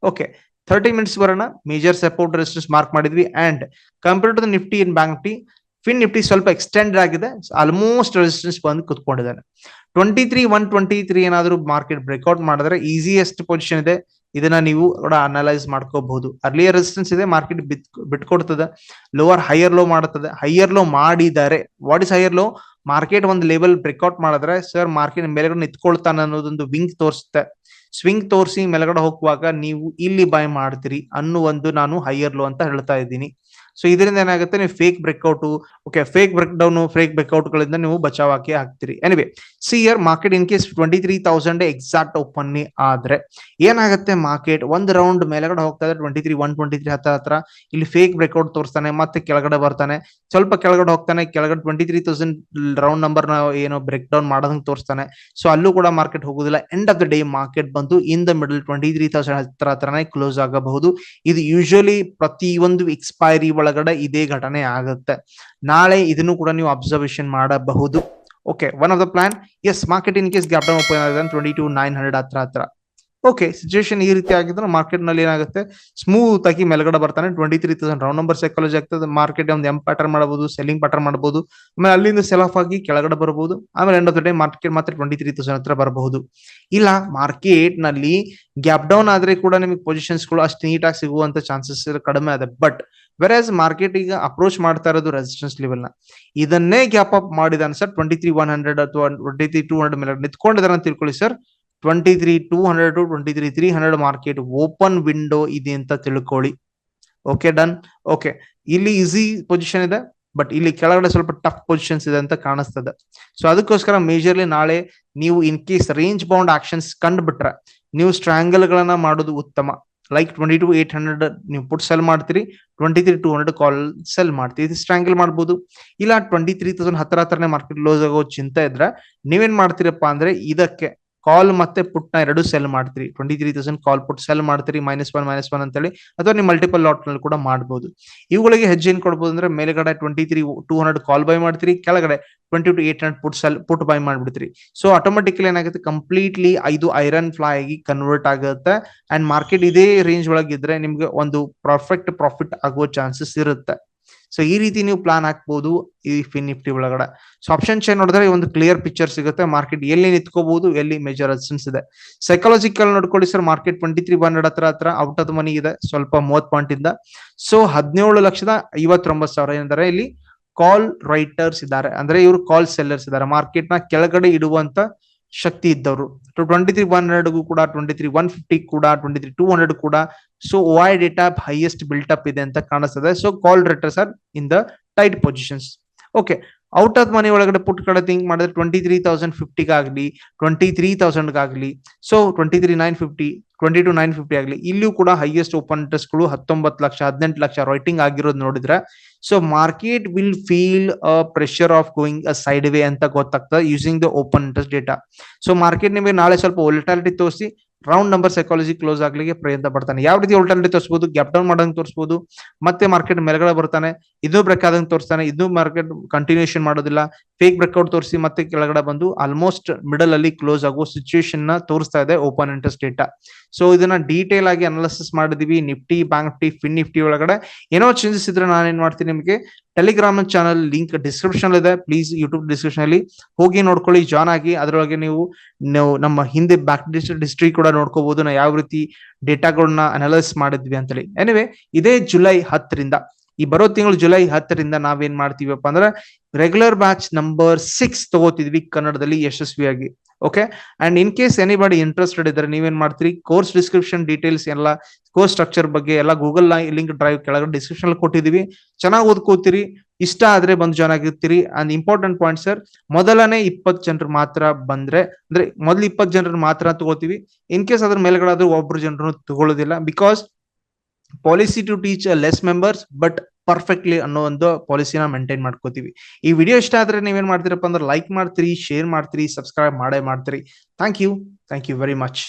okay thirty minutes ಬರೋಣ. ಮೇಜರ್ ಸಪೋರ್ಟ್ ರೆಸಿಸ್ಟೆನ್ಸ್ ಮಾರ್ಕ್ ಮಾಡಿದ್ವಿ. And compare to the Nifty in bank Nifty Fin Nifty ಸ್ವಲ್ಪ ಎಕ್ಸ್ಟೆಂಡ್ ಆಗಿದೆ. ಆಲ್ಮೋಸ್ಟ್ ರೆಸಿಸ್ಟೆನ್ಸ್ ಬಂದು ಕುತ್ಕೊಂಡಿದ್ದಾನೆ. Twenty three one twenty three ಏನಾದರೂ ಮಾರ್ಕೆಟ್ ಬ್ರೇಕ್ಔಟ್ ಮಾಡಿದ್ರೆ ಈಸಿಯೆಸ್ಟ್ ಪೊಸಿಷನ್ ಇದೆ. ಇದನ್ನ ನೀವು ಕೂಡ ಅನಲೈಸ್ ಮಾಡ್ಕೋಬಹುದು. ಅರ್ಲಿಯರ್ ರೆಸಿಸ್ಟೆನ್ಸ್ ಇದೆ ಮಾರ್ಕೆಟ್ ಬಿತ್, ಬಿಟ್ಕೊಡ್ತದೆ. ಲೋವರ್ ಹೈಯರ್ ಲೋ ಮಾಡುತ್ತದೆ. ಹೈಯರ್ ಲೋ ಮಾಡಿದ್ದಾರೆ what is higher low market ಒಂದು ಲೆವೆಲ್ ಬ್ರೇಕ್ಔಟ್ ಮಾಡಿದ್ರೆ ಸರ್ ಮಾರ್ಕೆಟ್ ಮೇಲೆಗಡೆ ನಿಂತ್ಕೊಳ್ತಾನೆ ಅನ್ನೋದೊಂದು ವಿಂಗ್ ತೋರಿಸುತ್ತೆ. ಸ್ವಿಂಗ್ ತೋರಿಸಿ ಮೇಲೆಗಡೆ ಹೋಗುವಾಗ ನೀವು ಇಲ್ಲಿ ಬೈ ಮಾಡ್ತೀರಿ ಅನ್ನೋ ಒಂದು ನಾನು ಹೈಯರ್ ಲೋ ಅಂತ ಹೇಳ್ತಾ ಇದ್ದೀನಿ. ಸೊ ಇದರಿಂದ ಏನಾಗುತ್ತೆ? ನೀವು fake breakout okay fake break down fake breakout ಗಳಿಂದ ನೀವು ಬಚಾವ್ ಹಾಕಿ ಹಾಕ್ತೀರಿ anyway see here market in case twenty three thousand exact open ಆದ್ರೆ, ಏನಾಗುತ್ತೆ ಮಾರ್ಕೆಟ್ ಒಂದ್ ರೌಂಡ್ ಮೇಲೆಗಡೆ ಹೋಗ್ತಾ ಇದೆ twenty three one twenty three ಹತ್ರ ಹತ್ರ ಇಲ್ಲಿ ಫೇಕ್ ಬ್ರೇಕ್ಔಟ್ ತೋರಿಸ್ತಾನೆ, ಮತ್ತೆ ಕೆಳಗಡೆ ಬರ್ತಾನೆ. ಸ್ವಲ್ಪ ಕೆಳಗಡೆ ಹೋಗ್ತಾನೆ, ಕೆಳಗಡೆ twenty three thousand round number ಏನೋ ಬ್ರೇಕ್ ಡೌನ್ ಮಾಡೋದಂಗ್ ತೋರಿಸ್ತಾನೆ. ಸೊ ಅಲ್ಲೂ ಕೂಡ ಮಾರ್ಕೆಟ್ ಹೋಗುದಿಲ್ಲ. End of the day market ಬಂದು in the middle twenty three thousand ಹತ್ರ ಹತ್ರನೇ ಕ್ಲೋಸ್ ಆಗಬಹುದು. ಇದು ಯೂಶಲಿ ಪ್ರತಿಯೊಂದು ಎಕ್ಸ್ಪೈರಿ ಒಳಗಡೆ ಇದೇ ಘಟನೆ ಆಗುತ್ತೆ. ನಾಳೆ ಇದನ್ನು ಕೂಡ ನೀವು ಅಬ್ಸರ್ವೇಷನ್ ಮಾಡಬಹುದು. Okay one of the plan is market in case gap down open ಆಗಿದೆ ಟ್ವೆಂಟಿ ಟು ನೈನ್ ಹಂಡ್ರೆಡ್ ಹತ್ರ ಹತ್ರ. ಓಕೆ ಸಿಚುವೇಶನ್ ಈ ರೀತಿ ಆಗಿದ್ರೆ ಮಾರ್ಕೆಟ್ನಲ್ಲಿ ಏನಾಗುತ್ತೆ? ಸ್ಮೂತ್ ಆಗಿ ಮೇಲ್ಗಡೆ ಬರ್ತಾನೆ. Twenty three thousand round number psychology ಆಗ್ತದೆ. ಮಾರ್ಕೆಟ್ ಒಂದು ಎಂ ಪ್ಯಾಟರ್ನ್ ಮಾಡಬಹುದು ಸೆಲ್ಲಿಂಗ್ ಪ್ಯಾಟರ್ನ್ ಮಾಡಬಹುದು. ಆಮೇಲೆ ಅಲ್ಲಿಂದ ಸೆಲ್ ಆಫ್ ಆಗಿ ಕೆಳಗಡೆ ಬರಬಹುದು ಆಮೇಲೆ end of the day market ಮಾತ್ರ ಟ್ವೆಂಟಿ ತ್ರೀ ತೌಸಂಡ್ ಹತ್ರ ಬರಬಹುದು. ಇಲ್ಲ ಮಾರ್ಕೆಟ್ನಲ್ಲಿ ಗ್ಯಾಪ್ ಡೌನ್ ಆದ್ರೆ ಕೂಡ ನಿಮಗೆ ಪೊಸಿಷನ್ಸ್ಗಳು ಅಷ್ಟು ನೀಟಾಗಿ ಸಿಗುವಂತ ಚಾನ್ಸಸ್ ಕಡಿಮೆ ಇದೆ ಬಟ್ ವೆರಸ್ ಮಾರ್ಕೆಟ್ ಈಗ ಅಪ್ರೋಚ್ ಮಾಡ್ತಾ ಇರೋದು ರೆಸಿಸ್ಟೆನ್ಸ್ ಲೆವೆಲ್ನ. ಇದನ್ನೇ ಗ್ಯಾಪ್ ಅಪ್ ಮಾಡಿದಾನೆ sir twenty three one hundred ಅಥವಾ ಟ್ವೆಂಟಿ ತ್ರೀ ಟೂ ಹಂಡ್ರೆಡ್ ಮೇಲೆ ನಿಂತ್ಕೊಂಡಿದಾರೆ ಅಂತ ತಿಳ್ಕೊಳ್ಳಿ sir twenty three two hundred to twenty three three hundred market open window ಇದೆ ಅಂತ ತಿಳ್ಕೊಳ್ಳಿ. ಓಕೆ ಡನ್ ಓಕೆ ಇಲ್ಲಿ ಈಸಿ ಪೊಸಿಷನ್ ಇದೆ ಬಟ್ ಇಲ್ಲಿ ಕೆಳಗಡೆ ಸ್ವಲ್ಪ ಟಫ್ ಪೊಸಿಷನ್ಸ್ ಇದೆ ಅಂತ ಕಾಣಿಸ್ತದೆ. ಸೊ ಅದಕ್ಕೋಸ್ಕರ ಮೇಜರ್ಲಿ ನಾಳೆ ನೀವು in case range bound actions ಕಂಡುಬಿಟ್ರೆ, ನೀವು ಸ್ಟ್ರಾಂಗಲ್ ಗಳನ್ನ ಮಾಡೋದು ಉತ್ತಮ. Like twenty two eight hundred ನೀವು ಪುಟ್ ಸೆಲ್ ಮಾಡ್ತೀರಿ twenty three two hundred call sell ಮಾಡ್ತೀವಿ ಇದು ಸ್ಟ್ರಾಂಗಲ್ ಮಾಡ್ಬೋದು. ಇಲ್ಲ ಟ್ವೆಂಟಿ ತ್ರೀ ತೌಸಂಡ್ ಹತ್ರ ಹತ್ರನೇ ಮಾರ್ಕೆಟ್ ಕ್ಲೋಸ್ ಆಗೋ ಚಿಂತೆ ಇದ್ರೆ ನೀವೇನ್ ಮಾಡ್ತೀರಪ್ಪ ಅಂದ್ರೆ ಇದಕ್ಕೆ ಕಾಲ್ ಮತ್ತೆ ಪುಟ್ನ ಎರಡು ಸೆಲ್ ಮಾಡ್ತೀರಿ. Twenty three thousand call put sell ಮಾಡ್ತೀರಿ ಮೈನಸ್ ಒನ್ ಮೈನಸ್ ಒನ್ ಅಂತೇಳಿ. ಅಥವಾ ನೀವು ಮಲ್ಟಿಪಲ್ ಲಾಟ್ನಲ್ಲಿ ಕೂಡ ಮಾಡಬಹುದು ಇವುಗಳಿಗೆ ಹೆಜ್ಜೆ ಏನ್ ಕೊಡಬಹುದು ಅಂದ್ರೆ ಮೇಲ್ಗಡೆ twenty three two hundred call buy ಮಾಡ್ತೀರಿ, ಕೆಳಗಡೆ twenty two eight hundred put sell, put buy ಮಾಡ್ಬಿಡ್ತೀರಿ. So automatically ಏನಾಗುತ್ತೆ? ಕಂಪ್ಲೀಟ್ಲಿ ಐದು ಐರನ್ ಫ್ಲೈ ಆಗಿ ಕನ್ವರ್ಟ್ ಆಗುತ್ತೆ. ಅಂಡ್ ಮಾರ್ಕೆಟ್ ಇದೇ ರೇಂಜ್ ಒಳಗಿದ್ರೆ ನಿಮ್ಗೆ ಒಂದು ಪರ್ಫೆಕ್ಟ್ ಪ್ರಾಫಿಟ್ ಆಗುವ ಚಾನ್ಸಸ್ ಇರುತ್ತೆ. ಸೊ ಈ ರೀತಿ ನೀವು ಪ್ಲಾನ್ ಹಾಕ್ಬಹುದು ಈ ಫಿನ್ ನಿಫ್ಟಿ ಒಳಗಡೆ. ಸೊ ಆಪ್ಷನ್ ಚೇನ್ ನೋಡಿದ್ರೆ ಒಂದು ಕ್ಲಿಯರ್ ಪಿಕ್ಚರ್ ಸಿಗುತ್ತೆ. ಮಾರ್ಕೆಟ್ ಎಲ್ಲಿ ನಿಂತ್ಕೋಬಹುದು ಎಲ್ಲಿ ಮೇಜರ್ ರೆಸಿಸ್ಟೆನ್ಸ್ ಇದೆ. ಸೈಕಾಲಜಿಕಲ್ ನೋಡ್ಕೊಳ್ಳಿ sir market twenty three hundred ಹತ್ರ ಹತ್ರ ಔಟ್ ಆಫ್ ಮನಿ ಇದೆ. ಸ್ವಲ್ಪ ಮೂವತ್ ಪಾಯಿಂಟ್ ಇಂದ. ಸೊ ಹದಿನೇಳು ಲಕ್ಷದ ಐವತ್ತೊಂಬತ್ತು ಸಾವಿರ ಏನಂದ್ರೆ ಇಲ್ಲಿ ಕಾಲ್ ರೈಟರ್ಸ್ ಇದ್ದಾರೆ. ಅಂದ್ರೆ ಇವರು ಕಾಲ್ ಸೆಲ್ಲರ್ಸ್ ಇದ್ದಾರೆ. ಮಾರ್ಕೆಟ್ನ ಕೆಳಗಡೆ ಇಡುವಂತ ಶಕ್ತಿ ಇದ್ದವರು. ಟ್ವೆಂಟಿ ತ್ರೀ ಒನ್ ಹಂಡ್ರೆಡ್ಗೂ ಕೂಡ ಟ್ವೆಂಟಿ ತ್ರೀ ಒನ್ ಫಿಫ್ಟಿ ಕೂಡ ಟ್ವೆಂಟಿ ತ್ರೀ ಟೂ ಹಂಡ್ರೆಡ್ ಕೂಡ so Y data highest built up ಇದೆ ಅಂತ ಕಾಣಿಸ್ತದೆ. So call writers are in the tight positions okay out of money ಒಳಗಡೆ ಪುಟ್ ಕಡೆ ಥಿಂಕ್ ಮಾಡಿದ್ರೆ ಟ್ವೆಂಟಿ ತ್ರೀ ತೌಸಂಡ್ ಫಿಫ್ಟಿಗಾಗಲಿ twenty three ತೌಸಂಡ್ಗಾಗಲಿ so twenty three nine fifty twenty two nine fifty ಆಗಲಿ. ಇಲ್ಲಿಯೂ ಕೂಡ ಹೈಯೆಸ್ಟ್ ಓಪನ್ಗಳು ಹತ್ತೊಂಬತ್ತು ಲಕ್ಷ, ಹದಿನೆಂಟು ಲಕ್ಷ ರೈಟಿಂಗ್ ಆಗಿರೋದು ನೋಡಿದ್ರೆ so market will feel a pressure of going a side way ಅಂತ ಗೊತ್ತಾಗ್ತದೆ using the open interest data so market ನಿಮಗೆ ನಾಳೆ ಸ್ವಲ್ಪ ಒಲಿಟಾಲಿಟಿ ತೋರಿಸಿ ರೌಂಡ್ ನಂಬರ್ ಸೈಕಾಲಜಿ ಕ್ಲೋಸ್ ಆಗ್ಲಿಕ್ಕೆ ಪ್ರಯತ್ನ ಪಡ್ತಾನೆ. ಯಾವ ರೀತಿ ಒಲ್ಟಾಲಿಟಿ ತೋರಿಸಬಹುದು ಗ್ಯಾಪ್ ಡೌನ್ ಮಾಡಂಗ್ ತೋರಿಸಬಹುದು ಮತ್ತೆ ಮಾರ್ಕೆಟ್ ಮೇಲ್ಗಡೆ ಬರ್ತಾನೆ ಇದು ಬ್ರೇಕ್ ಆದಂಗೆ ತೋರಿಸ್ತಾನೆ ಇದು ಮಾರ್ಕೆಟ್ ಕಂಟಿನ್ಯೂಷನ್ ಮಾಡೋದಿಲ್ಲ ಫೇಕ್ ಬ್ರೇಕ್ಔಟ್ ತೋರಿಸಿ ಮತ್ತೆ ಕೆಳಗಡೆ ಬಂದು ಆಲ್ಮೋಸ್ಟ್ ಮಿಡಲ್ ಅಲ್ಲಿ ಕ್ಲೋಸ್ ಆಗುವ ಸಿಚುಯೇಷನ್ನ ತೋರಿಸ್ತಾ ಇದೆ ಓಪನ್ ಇಂಟ್ರೆಸ್ಟ್ ಡೇಟಾ ಸೊ ಇದನ್ನ ಡೀಟೇಲ್ ಆಗಿ ಅನಾಲಿಸಿಸ್ ಮಾಡಿದೀವಿ Nifty Bank Nifty Fin Nifty ಒಳಗಡೆ. ಏನೋ ಚೇಂಜಸ್ ಇದ್ರೆ ನಾನು ಏನ್ ಮಾಡ್ತೀನಿ ನಿಮಗೆ? ಟೆಲಿಗ್ರಾಮ್ ಚಾನಲ್ ಲಿಂಕ್ ಡಿಸ್ಕ್ರಿಪ್ಷನ್ ಇದೆ. ಪ್ಲೀಸ್ ಯೂಟ್ಯೂಬ್ ಡಿಸ್ಕ್ರಿಪ್ಷನ್ ಅಲ್ಲಿ ಹೋಗಿ ನೋಡ್ಕೊಳ್ಳಿ ಜಾಯ್ನ್ ಆಗಿ. ಅದರೊಳಗೆ ನೀವು ನೀವು ನಮ್ಮ ಹಿಂದೆ ಬ್ಯಾಕ್ ಹಿಸ್ಟ್ರಿ ಕೂಡ ನೋಡ್ಕೋಬಹುದು ನಾವು ಯಾವ ರೀತಿ ಡೇಟಾಗಳನ್ನ ಅನಲೈಸ್ ಮಾಡಿದ್ವಿ ಅಂತೇಳಿ. ಎನಿವೆ ಇದೇ ಜುಲೈ ಹತ್ತರಿಂದ. ಈ ಬರೋ ತಿಂಗಳು ಜುಲೈ ಹತ್ತರಿಂದ ನಾವೇನ್ ಮಾಡ್ತೀವಪ್ಪ ಅಂದ್ರೆ ರೆಗ್ಯುಲರ್ ಬ್ಯಾಚ್ ನಂಬರ್ ಸಿಕ್ಸ್ ತಗೋತಿದ್ವಿ ಕನ್ನಡದಲ್ಲಿ ಯಶಸ್ವಿಯಾಗಿ okay and in case anybody interested ಇದ್ರೆ ನೀವೇನ್ ಮಾಡ್ತೀರಿ? ಕೋರ್ಸ್ ಡಿಸ್ಕ್ರಿಪ್ಷನ್ ಡೀಟೇಲ್ಸ್ ಎಲ್ಲ ಕೋರ್ಸ್ ಸ್ಟ್ರಕ್ಚರ್ ಬಗ್ಗೆ ಎಲ್ಲ ಗೂಗಲ್ ಲಿಂಕ್ ಡ್ರೈವ್ ಕೆಳಗಡೆ ಡಿಸ್ಕ್ರಿಪ್ಷನ್ ಕೊಟ್ಟಿದೀವಿ. ಚೆನ್ನಾಗಿ ಓದ್ಕೋತೀರಿ, ಇಷ್ಟ ಆದ್ರೆ ಬಂದು ಜಾಯ್ನ್ ಆಗಿರ್ತೀರಿ. ಅಂಡ್ ಇಂಪಾರ್ಟೆಂಟ್ ಪಾಯಿಂಟ್ ಸರ್ ಮೊದಲನೇ ಇಪ್ಪತ್ತು ಜನರು ಮಾತ್ರ ಬಂದ್ರೆ, ಅಂದ್ರೆ ಮೊದಲು ಇಪ್ಪತ್ತು ಜನರು ಮಾತ್ರ ತಗೋತೀವಿ. ಇನ್ ಕೇಸ್ ಅದ್ರ ಮೇಲ್ಗಡೆ ಆದ್ರೂ ಒಬ್ರು ಜನರು ತಗೊಳ್ಳೋದಿಲ್ಲ because policy to teach less members but perfectly ಅನ್ನೋ ಒಂದು ಪಾಲಿಸಿನ ಮೇಂಟೈನ್ ಮಾಡ್ಕೋತೀವಿ. ಈ ವಿಡಿಯೋ ಇಷ್ಟ ಆದ್ರೆ ನೀವೇನ್ ಮಾಡ್ತೀರಪ್ಪ ಅಂದ್ರೆ ಲೈಕ್ ಮಾಡ್ತೀರಿ ಶೇರ್ ಮಾಡ್ತೀರಿ ಸಬ್ಸ್ಕ್ರೈಬ್ ಮಾಡೇ ಮಾಡ್ತೀರಿ. Thank you thank you very much